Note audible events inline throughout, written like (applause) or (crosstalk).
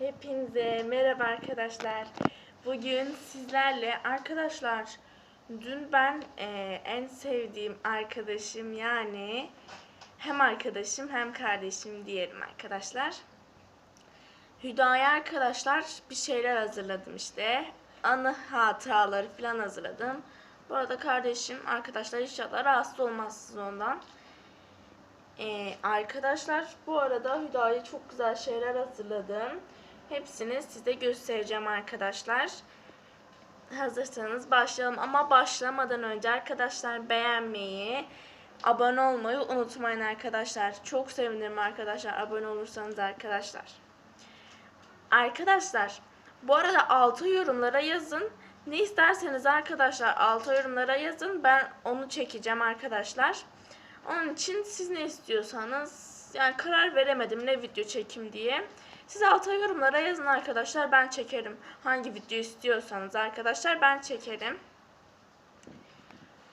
Hepinize merhaba arkadaşlar. Bugün sizlerle arkadaşlar dün ben e, en sevdiğim arkadaşım yani hem arkadaşım hem kardeşim diyelim arkadaşlar. Hüdaya arkadaşlar bir şeyler hazırladım işte. Anı hatıraları falan hazırladım. Bu arada kardeşim arkadaşlar inşallah rahatsız olmazsınız ondan. Ee, arkadaşlar bu arada Hüda'ya çok güzel şeyler hazırladım. Hepsini size göstereceğim arkadaşlar. Hazırsanız başlayalım ama başlamadan önce arkadaşlar beğenmeyi, abone olmayı unutmayın arkadaşlar. Çok sevinirim arkadaşlar abone olursanız arkadaşlar. Arkadaşlar bu arada altı yorumlara yazın. Ne isterseniz arkadaşlar altı yorumlara yazın. Ben onu çekeceğim arkadaşlar. Onun için siz ne istiyorsanız yani karar veremedim ne video çekim diye. Siz alta yorumlara yazın arkadaşlar ben çekerim. Hangi video istiyorsanız arkadaşlar ben çekerim.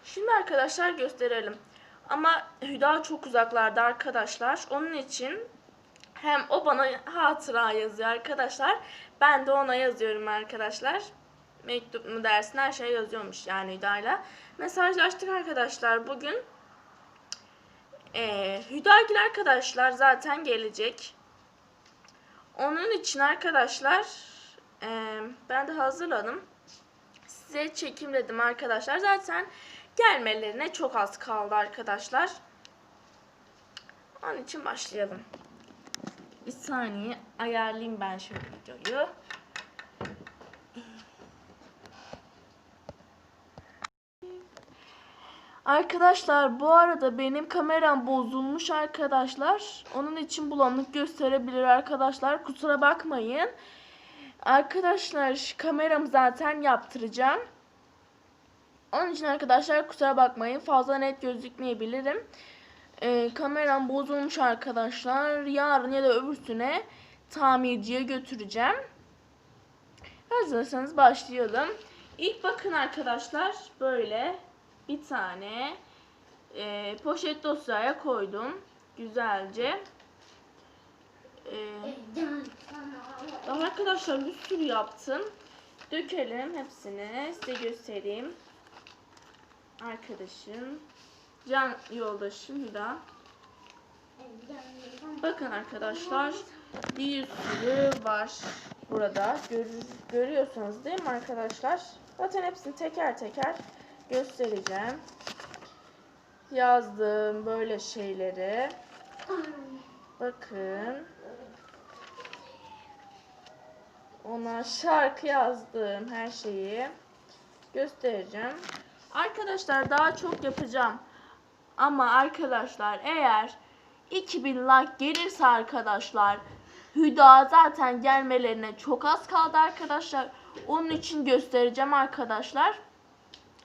Şimdi arkadaşlar gösterelim. Ama Hüda çok uzaklarda arkadaşlar. Onun için hem o bana hatıra yazıyor arkadaşlar. Ben de ona yazıyorum arkadaşlar. Mektup mu dersin her şey yazıyormuş yani Hüda'yla. Mesajlaştık arkadaşlar bugün. Ee, Hüdagil arkadaşlar zaten gelecek. Onun için arkadaşlar e, ben de hazırladım. Size çekim dedim arkadaşlar. Zaten gelmelerine çok az kaldı arkadaşlar. Onun için başlayalım. Bir saniye ayarlayayım ben şu videoyu. Arkadaşlar bu arada benim kameram bozulmuş arkadaşlar. Onun için bulanık gösterebilir arkadaşlar. Kusura bakmayın. Arkadaşlar kameramı zaten yaptıracağım. Onun için arkadaşlar kusura bakmayın. Fazla net gözükmeyebilirim. Ee, kameram bozulmuş arkadaşlar. Yarın ya da öbürsüne tamirciye götüreceğim. Hazırsanız başlayalım. İlk bakın arkadaşlar böyle bir tane e, poşet dosyaya koydum. Güzelce. E, daha arkadaşlar bir sürü yaptım. Dökelim hepsini. Size göstereyim. Arkadaşım. Can yoldaşım da. Bakın arkadaşlar. Bir sürü var burada. Gör, görüyorsunuz değil mi arkadaşlar? Zaten hepsini teker teker göstereceğim. Yazdım böyle şeyleri. Bakın. Ona şarkı yazdım her şeyi göstereceğim. Arkadaşlar daha çok yapacağım. Ama arkadaşlar eğer 2000 like gelirse arkadaşlar Hüda zaten gelmelerine çok az kaldı arkadaşlar. Onun için göstereceğim arkadaşlar.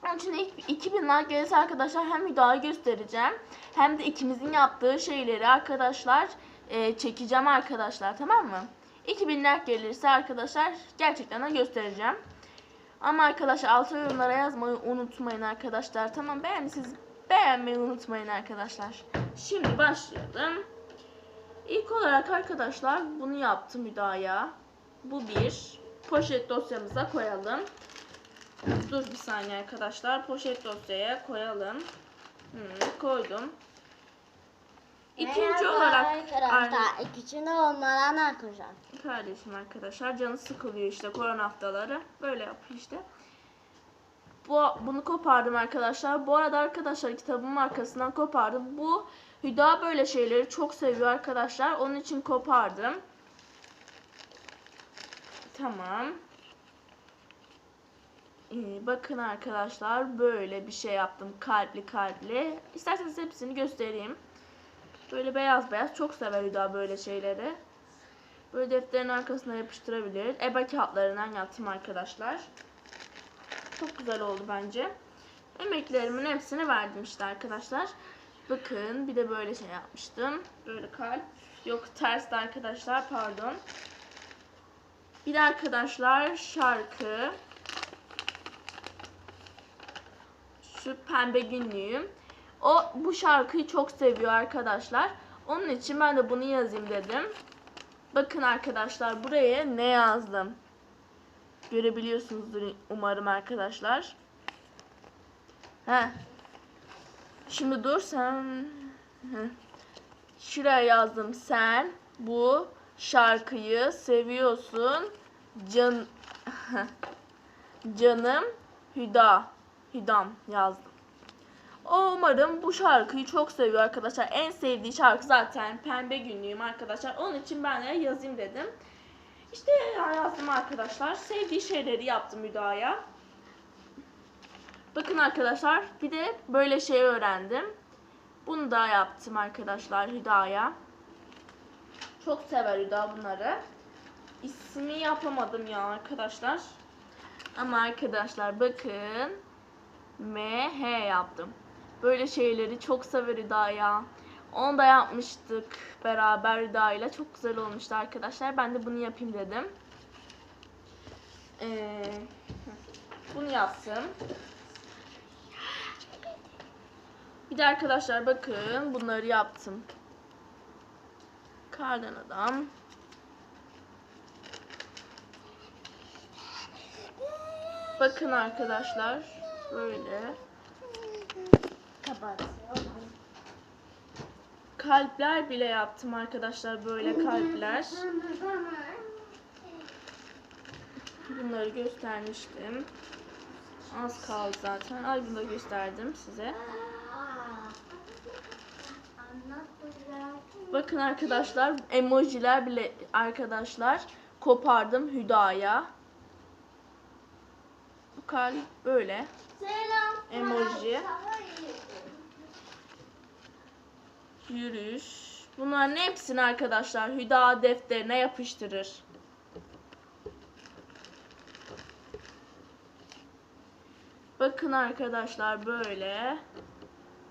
Onun için ilk 2000 like gelirse arkadaşlar hem Hüda'yı göstereceğim hem de ikimizin yaptığı şeyleri arkadaşlar e, çekeceğim arkadaşlar tamam mı? 2000 like gelirse arkadaşlar gerçekten de göstereceğim. Ama arkadaşlar altı yorumlara yazmayı unutmayın arkadaşlar. Tamam beğendiyseniz beğenmeyi unutmayın arkadaşlar. Şimdi başlayalım. İlk olarak arkadaşlar bunu yaptım Hüda'ya. Bu bir. Poşet dosyamıza koyalım. Dur bir saniye arkadaşlar. Poşet dosyaya koyalım. Hmm, koydum. İkinci Merhaba olarak arkadaşlar. İkinci olmadan arkadaşlar. kardeşim arkadaşlar canı sıkılıyor işte korona haftaları. Böyle yapıyor işte. Bu, bunu kopardım arkadaşlar. Bu arada arkadaşlar kitabımın arkasından kopardım. Bu Hüda böyle şeyleri çok seviyor arkadaşlar. Onun için kopardım. Tamam. Ee, bakın arkadaşlar böyle bir şey yaptım kalpli kalpli. İsterseniz hepsini göstereyim. Böyle beyaz beyaz çok sever Hüda böyle şeyleri. Böyle defterin arkasına yapıştırabilir. Eba kağıtlarından yaptım arkadaşlar. Çok güzel oldu bence. Emeklerimin hepsini verdim işte arkadaşlar. Bakın bir de böyle şey yapmıştım. Böyle kalp. Yok ters de arkadaşlar pardon. Bir de arkadaşlar şarkı. Şu pembe günlüğüm. O bu şarkıyı çok seviyor arkadaşlar. Onun için ben de bunu yazayım dedim. Bakın arkadaşlar buraya ne yazdım. Görebiliyorsunuzdur umarım arkadaşlar. Heh. Şimdi dur sen. Şuraya yazdım. Sen bu şarkıyı seviyorsun. Can (laughs) Canım Hüda. Hüdam yazdım. O umarım bu şarkıyı çok seviyor arkadaşlar. En sevdiği şarkı zaten Pembe Günlüğüm arkadaşlar. Onun için ben de yazayım dedim. İşte yazdım arkadaşlar. Sevdiği şeyleri yaptım Hüda'ya. Bakın arkadaşlar bir de böyle şey öğrendim. Bunu da yaptım arkadaşlar Hüda'ya. Çok sever Hüda bunları. İsmi yapamadım ya arkadaşlar. Ama arkadaşlar bakın. M, H yaptım. Böyle şeyleri çok sever Hüda ya. Onu da yapmıştık beraber Hüda ile. Çok güzel olmuştu arkadaşlar. Ben de bunu yapayım dedim. Ee, bunu yaptım. Bir de arkadaşlar bakın bunları yaptım. Kardan adam. Bakın arkadaşlar böyle Kapat. kalpler bile yaptım arkadaşlar böyle kalpler. Bunları göstermiştim. Az kaldı zaten. Ay bunu da gösterdim size. Bakın arkadaşlar emojiler bile arkadaşlar kopardım Hüda'ya. Kalp böyle. Selam. Emoji. Yürüyüş. Bunların hepsini arkadaşlar Hüda defterine yapıştırır. Bakın arkadaşlar böyle.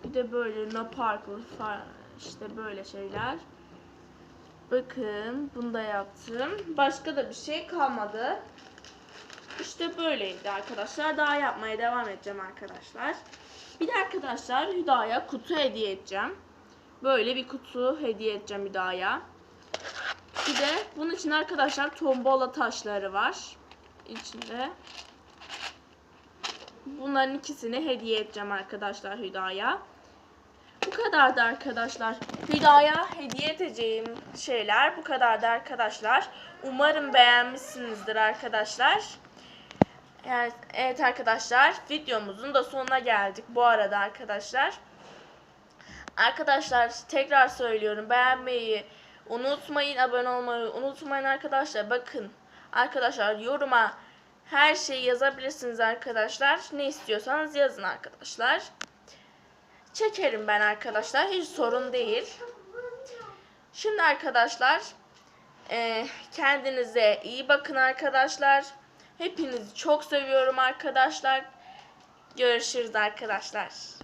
Bir de böyle ne parklı işte böyle şeyler. Bakın bunu da yaptım. Başka da bir şey kalmadı. İşte böyleydi arkadaşlar. Daha yapmaya devam edeceğim arkadaşlar. Bir de arkadaşlar Hüda'ya kutu hediye edeceğim. Böyle bir kutu hediye edeceğim Hüda'ya. Bir de bunun için arkadaşlar tombola taşları var. içinde. Bunların ikisini hediye edeceğim arkadaşlar Hüda'ya. Bu kadardı arkadaşlar. Hüda'ya hediye edeceğim şeyler bu kadardı arkadaşlar. Umarım beğenmişsinizdir arkadaşlar. Evet, evet arkadaşlar videomuzun da sonuna geldik bu arada arkadaşlar. Arkadaşlar tekrar söylüyorum beğenmeyi unutmayın abone olmayı unutmayın arkadaşlar. Bakın arkadaşlar yoruma her şeyi yazabilirsiniz arkadaşlar. Ne istiyorsanız yazın arkadaşlar. Çekerim ben arkadaşlar hiç sorun değil. Şimdi arkadaşlar kendinize iyi bakın arkadaşlar hepinizi çok seviyorum arkadaşlar. Görüşürüz arkadaşlar